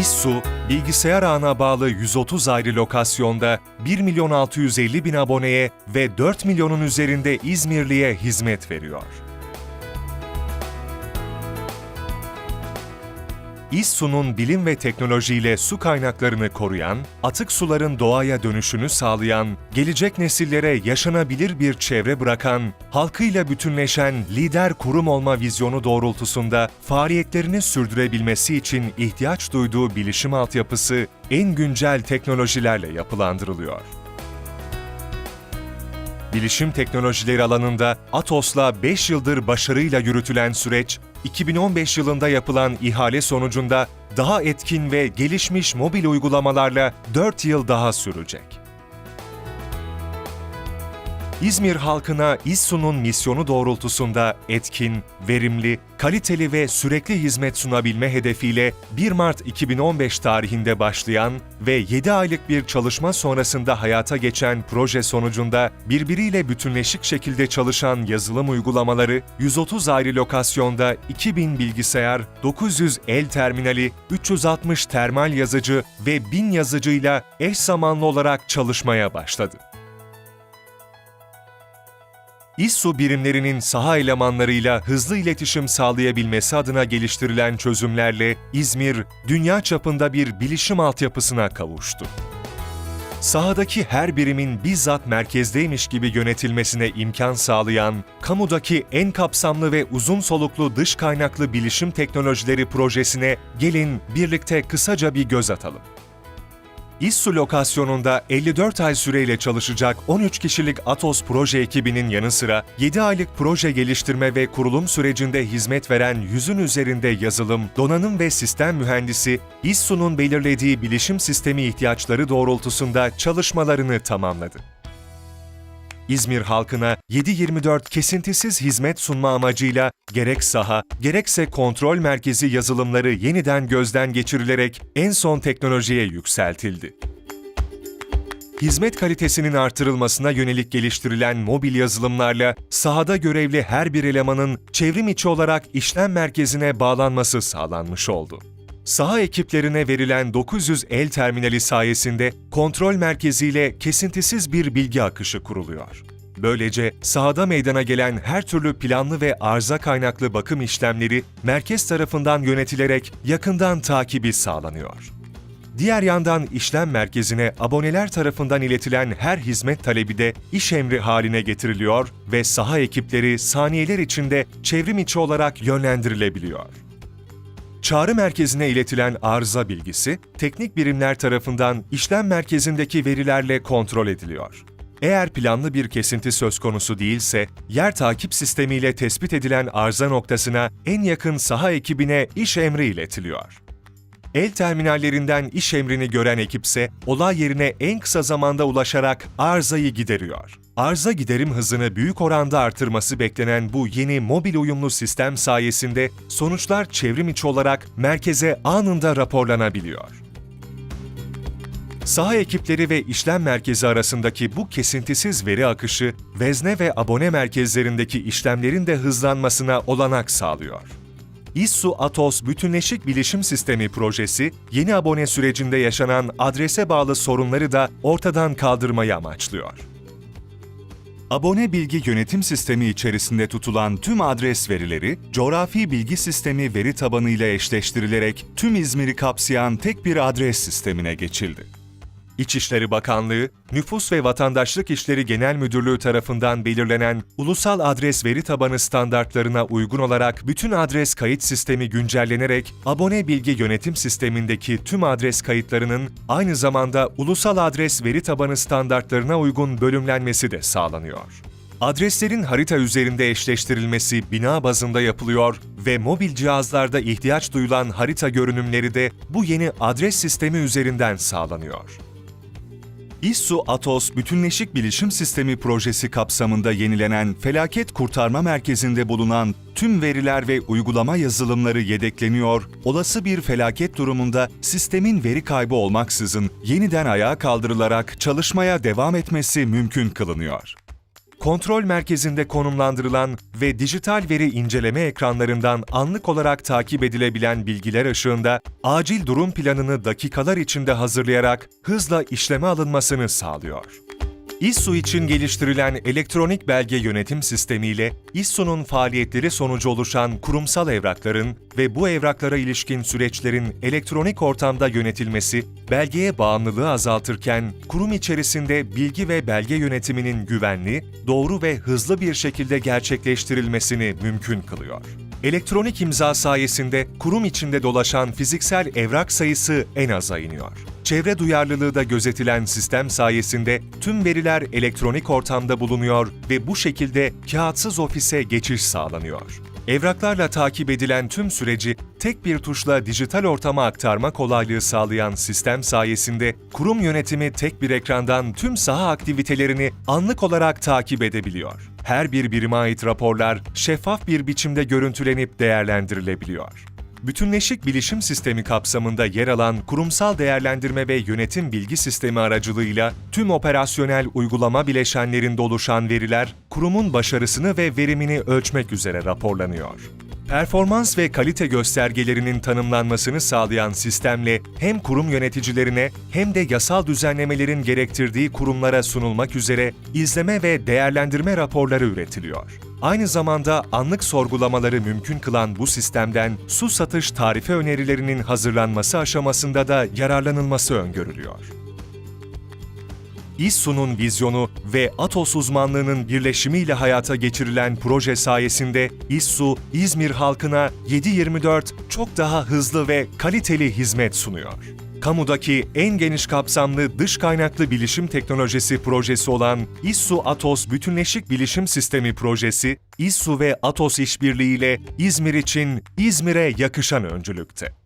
İSSU, bilgisayar ağına bağlı 130 ayrı lokasyonda 1 milyon 650 bin aboneye ve 4 milyonun üzerinde İzmirliye hizmet veriyor. İSSU'nun bilim ve teknolojiyle su kaynaklarını koruyan, atık suların doğaya dönüşünü sağlayan, gelecek nesillere yaşanabilir bir çevre bırakan, halkıyla bütünleşen lider kurum olma vizyonu doğrultusunda faaliyetlerini sürdürebilmesi için ihtiyaç duyduğu bilişim altyapısı en güncel teknolojilerle yapılandırılıyor. Bilişim teknolojileri alanında Atos'la 5 yıldır başarıyla yürütülen süreç, 2015 yılında yapılan ihale sonucunda daha etkin ve gelişmiş mobil uygulamalarla 4 yıl daha sürecek. İzmir halkına İSSU'nun misyonu doğrultusunda etkin, verimli, kaliteli ve sürekli hizmet sunabilme hedefiyle 1 Mart 2015 tarihinde başlayan ve 7 aylık bir çalışma sonrasında hayata geçen proje sonucunda birbiriyle bütünleşik şekilde çalışan yazılım uygulamaları 130 ayrı lokasyonda 2000 bilgisayar, 900 el terminali, 360 termal yazıcı ve 1000 yazıcıyla eş zamanlı olarak çalışmaya başladı. İSSU birimlerinin saha elemanlarıyla hızlı iletişim sağlayabilmesi adına geliştirilen çözümlerle İzmir, dünya çapında bir bilişim altyapısına kavuştu. Sahadaki her birimin bizzat merkezdeymiş gibi yönetilmesine imkan sağlayan, kamudaki en kapsamlı ve uzun soluklu dış kaynaklı bilişim teknolojileri projesine gelin birlikte kısaca bir göz atalım. İSSU lokasyonunda 54 ay süreyle çalışacak 13 kişilik Atos proje ekibinin yanı sıra 7 aylık proje geliştirme ve kurulum sürecinde hizmet veren yüzün üzerinde yazılım, donanım ve sistem mühendisi, İSSU'nun belirlediği bilişim sistemi ihtiyaçları doğrultusunda çalışmalarını tamamladı. İzmir halkına 7-24 kesintisiz hizmet sunma amacıyla gerek saha, gerekse kontrol merkezi yazılımları yeniden gözden geçirilerek en son teknolojiye yükseltildi. Hizmet kalitesinin artırılmasına yönelik geliştirilen mobil yazılımlarla sahada görevli her bir elemanın çevrim içi olarak işlem merkezine bağlanması sağlanmış oldu. Saha ekiplerine verilen 900 el terminali sayesinde kontrol merkeziyle kesintisiz bir bilgi akışı kuruluyor. Böylece sahada meydana gelen her türlü planlı ve arıza kaynaklı bakım işlemleri merkez tarafından yönetilerek yakından takibi sağlanıyor. Diğer yandan işlem merkezine aboneler tarafından iletilen her hizmet talebi de iş emri haline getiriliyor ve saha ekipleri saniyeler içinde çevrim içi olarak yönlendirilebiliyor. Çağrı merkezine iletilen arıza bilgisi, teknik birimler tarafından işlem merkezindeki verilerle kontrol ediliyor. Eğer planlı bir kesinti söz konusu değilse, yer takip sistemiyle tespit edilen arıza noktasına en yakın saha ekibine iş emri iletiliyor. El terminallerinden iş emrini gören ekipse olay yerine en kısa zamanda ulaşarak arızayı gideriyor. Arıza giderim hızını büyük oranda artırması beklenen bu yeni mobil uyumlu sistem sayesinde sonuçlar çevrim içi olarak merkeze anında raporlanabiliyor. Saha ekipleri ve işlem merkezi arasındaki bu kesintisiz veri akışı, vezne ve abone merkezlerindeki işlemlerin de hızlanmasına olanak sağlıyor. İSSU Atos Bütünleşik Bilişim Sistemi projesi, yeni abone sürecinde yaşanan adrese bağlı sorunları da ortadan kaldırmayı amaçlıyor. Abone bilgi yönetim sistemi içerisinde tutulan tüm adres verileri, coğrafi bilgi sistemi veri tabanı ile eşleştirilerek tüm İzmir'i kapsayan tek bir adres sistemine geçildi. İçişleri Bakanlığı, Nüfus ve Vatandaşlık İşleri Genel Müdürlüğü tarafından belirlenen Ulusal Adres Veri Tabanı standartlarına uygun olarak bütün adres kayıt sistemi güncellenerek abone bilgi yönetim sistemindeki tüm adres kayıtlarının aynı zamanda Ulusal Adres Veri Tabanı standartlarına uygun bölümlenmesi de sağlanıyor. Adreslerin harita üzerinde eşleştirilmesi bina bazında yapılıyor ve mobil cihazlarda ihtiyaç duyulan harita görünümleri de bu yeni adres sistemi üzerinden sağlanıyor. İSSU Atos Bütünleşik Bilişim Sistemi projesi kapsamında yenilenen Felaket Kurtarma Merkezi'nde bulunan tüm veriler ve uygulama yazılımları yedekleniyor, olası bir felaket durumunda sistemin veri kaybı olmaksızın yeniden ayağa kaldırılarak çalışmaya devam etmesi mümkün kılınıyor. Kontrol merkezinde konumlandırılan ve dijital veri inceleme ekranlarından anlık olarak takip edilebilen bilgiler ışığında acil durum planını dakikalar içinde hazırlayarak hızla işleme alınmasını sağlıyor. İSSU için geliştirilen elektronik belge yönetim sistemiyle İSSU'nun faaliyetleri sonucu oluşan kurumsal evrakların ve bu evraklara ilişkin süreçlerin elektronik ortamda yönetilmesi, belgeye bağımlılığı azaltırken kurum içerisinde bilgi ve belge yönetiminin güvenli, doğru ve hızlı bir şekilde gerçekleştirilmesini mümkün kılıyor. Elektronik imza sayesinde kurum içinde dolaşan fiziksel evrak sayısı en aza iniyor. Çevre duyarlılığı da gözetilen sistem sayesinde tüm veriler elektronik ortamda bulunuyor ve bu şekilde kağıtsız ofise geçiş sağlanıyor. Evraklarla takip edilen tüm süreci tek bir tuşla dijital ortama aktarma kolaylığı sağlayan sistem sayesinde kurum yönetimi tek bir ekrandan tüm saha aktivitelerini anlık olarak takip edebiliyor. Her bir birime ait raporlar şeffaf bir biçimde görüntülenip değerlendirilebiliyor. Bütünleşik bilişim sistemi kapsamında yer alan kurumsal değerlendirme ve yönetim bilgi sistemi aracılığıyla tüm operasyonel uygulama bileşenlerinde oluşan veriler kurumun başarısını ve verimini ölçmek üzere raporlanıyor. Performans ve kalite göstergelerinin tanımlanmasını sağlayan sistemle hem kurum yöneticilerine hem de yasal düzenlemelerin gerektirdiği kurumlara sunulmak üzere izleme ve değerlendirme raporları üretiliyor. Aynı zamanda anlık sorgulamaları mümkün kılan bu sistemden su satış tarife önerilerinin hazırlanması aşamasında da yararlanılması öngörülüyor. İSSU'nun vizyonu ve Atos uzmanlığının birleşimiyle hayata geçirilen proje sayesinde İSSU, İzmir halkına 7-24 çok daha hızlı ve kaliteli hizmet sunuyor. Kamudaki en geniş kapsamlı dış kaynaklı bilişim teknolojisi projesi olan İSSU Atos Bütünleşik Bilişim Sistemi projesi, İSSU ve Atos işbirliğiyle İzmir için İzmir'e yakışan öncülükte.